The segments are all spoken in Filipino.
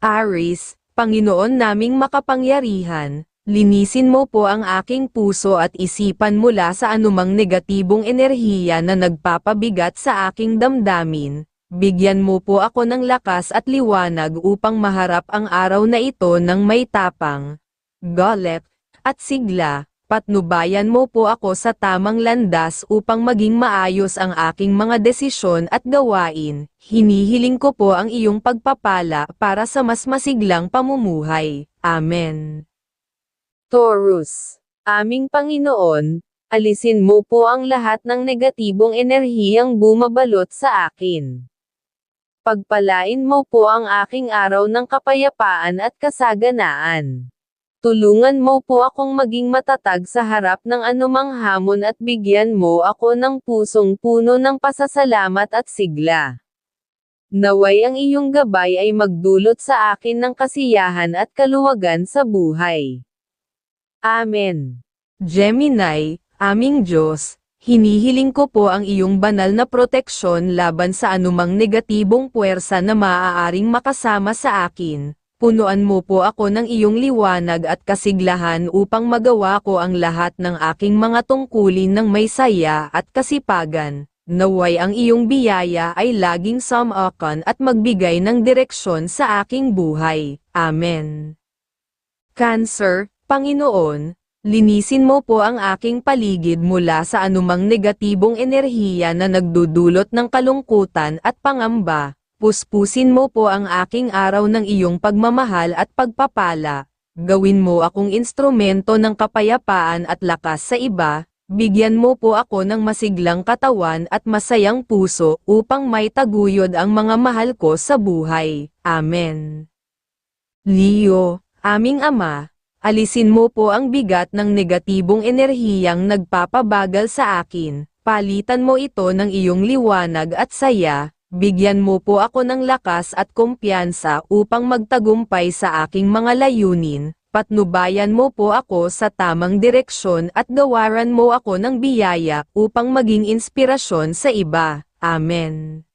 Aris, Panginoon naming makapangyarihan, linisin mo po ang aking puso at isipan mula sa anumang negatibong enerhiya na nagpapabigat sa aking damdamin. Bigyan mo po ako ng lakas at liwanag upang maharap ang araw na ito ng may tapang, galep, at sigla. Patnubayan mo po ako sa tamang landas upang maging maayos ang aking mga desisyon at gawain. Hinihiling ko po ang iyong pagpapala para sa mas masiglang pamumuhay. Amen. Taurus, aming Panginoon, alisin mo po ang lahat ng negatibong enerhiyang bumabalot sa akin. Pagpalain mo po ang aking araw ng kapayapaan at kasaganaan. Tulungan mo po akong maging matatag sa harap ng anumang hamon at bigyan mo ako ng pusong puno ng pasasalamat at sigla. Naway ang iyong gabay ay magdulot sa akin ng kasiyahan at kaluwagan sa buhay. Amen. Gemini, aming Diyos, hinihiling ko po ang iyong banal na proteksyon laban sa anumang negatibong puwersa na maaaring makasama sa akin. Punuan mo po ako ng iyong liwanag at kasiglahan upang magawa ko ang lahat ng aking mga tungkulin ng may saya at kasipagan. Naway ang iyong biyaya ay laging samakan at magbigay ng direksyon sa aking buhay. Amen. Cancer, Panginoon, linisin mo po ang aking paligid mula sa anumang negatibong enerhiya na nagdudulot ng kalungkutan at pangamba. Puspusin mo po ang aking araw ng iyong pagmamahal at pagpapala. Gawin mo akong instrumento ng kapayapaan at lakas sa iba, bigyan mo po ako ng masiglang katawan at masayang puso upang may taguyod ang mga mahal ko sa buhay. Amen. Leo, aming Ama, alisin mo po ang bigat ng negatibong enerhiyang nagpapabagal sa akin, palitan mo ito ng iyong liwanag at saya, bigyan mo po ako ng lakas at kumpiyansa upang magtagumpay sa aking mga layunin, patnubayan mo po ako sa tamang direksyon at gawaran mo ako ng biyaya upang maging inspirasyon sa iba. Amen.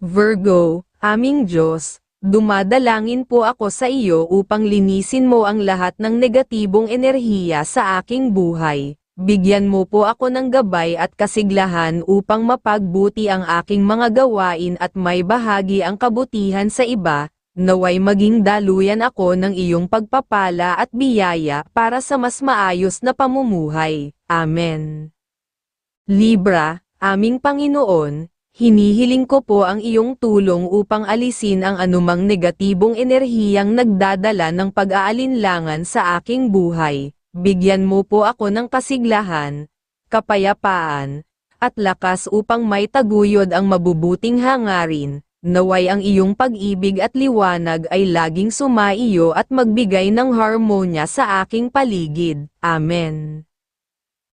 Virgo, aming Diyos, dumadalangin po ako sa iyo upang linisin mo ang lahat ng negatibong enerhiya sa aking buhay. Bigyan mo po ako ng gabay at kasiglahan upang mapagbuti ang aking mga gawain at may bahagi ang kabutihan sa iba, naway maging daluyan ako ng iyong pagpapala at biyaya para sa mas maayos na pamumuhay. Amen. Libra, aming Panginoon, hinihiling ko po ang iyong tulong upang alisin ang anumang negatibong enerhiyang nagdadala ng pag-aalinlangan sa aking buhay. Bigyan mo po ako ng kasiglahan, kapayapaan, at lakas upang may taguyod ang mabubuting hangarin. Naway ang iyong pag-ibig at liwanag ay laging sumaiyo at magbigay ng harmonya sa aking paligid. Amen.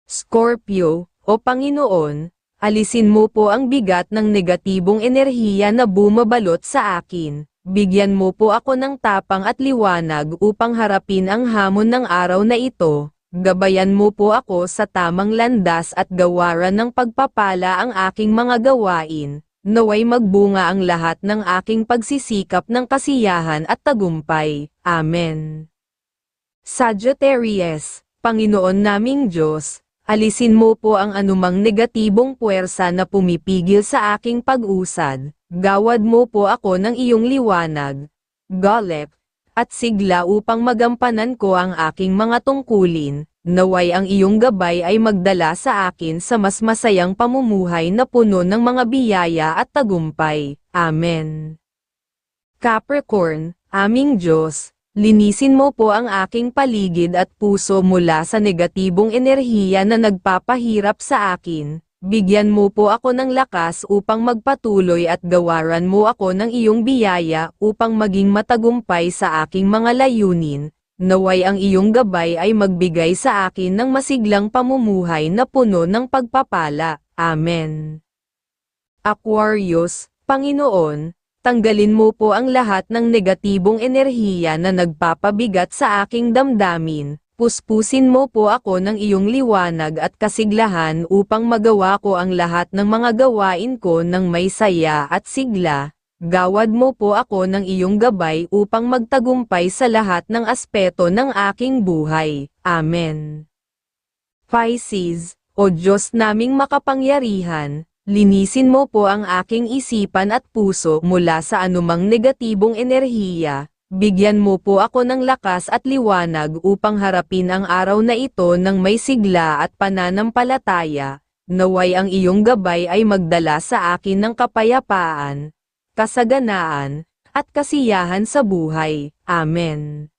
Scorpio, o Panginoon, alisin mo po ang bigat ng negatibong enerhiya na bumabalot sa akin. Bigyan mo po ako ng tapang at liwanag upang harapin ang hamon ng araw na ito. Gabayan mo po ako sa tamang landas at gawaran ng pagpapala ang aking mga gawain. Naway magbunga ang lahat ng aking pagsisikap ng kasiyahan at tagumpay. Amen. Sagittarius, Panginoon naming Diyos, alisin mo po ang anumang negatibong puwersa na pumipigil sa aking pag-usad. Gawad mo po ako ng iyong liwanag, galep, at sigla upang magampanan ko ang aking mga tungkulin, naway ang iyong gabay ay magdala sa akin sa mas masayang pamumuhay na puno ng mga biyaya at tagumpay. Amen. Capricorn, aming Diyos, linisin mo po ang aking paligid at puso mula sa negatibong enerhiya na nagpapahirap sa akin, Bigyan mo po ako ng lakas upang magpatuloy at gawaran mo ako ng iyong biyaya upang maging matagumpay sa aking mga layunin. Naway ang iyong gabay ay magbigay sa akin ng masiglang pamumuhay na puno ng pagpapala. Amen. Aquarius, Panginoon, tanggalin mo po ang lahat ng negatibong enerhiya na nagpapabigat sa aking damdamin Puspusin mo po ako ng iyong liwanag at kasiglahan upang magawa ko ang lahat ng mga gawain ko ng may saya at sigla. Gawad mo po ako ng iyong gabay upang magtagumpay sa lahat ng aspeto ng aking buhay. Amen. Pisces, O Diyos naming makapangyarihan, linisin mo po ang aking isipan at puso mula sa anumang negatibong enerhiya, bigyan mo po ako ng lakas at liwanag upang harapin ang araw na ito ng may sigla at pananampalataya, naway ang iyong gabay ay magdala sa akin ng kapayapaan, kasaganaan, at kasiyahan sa buhay. Amen.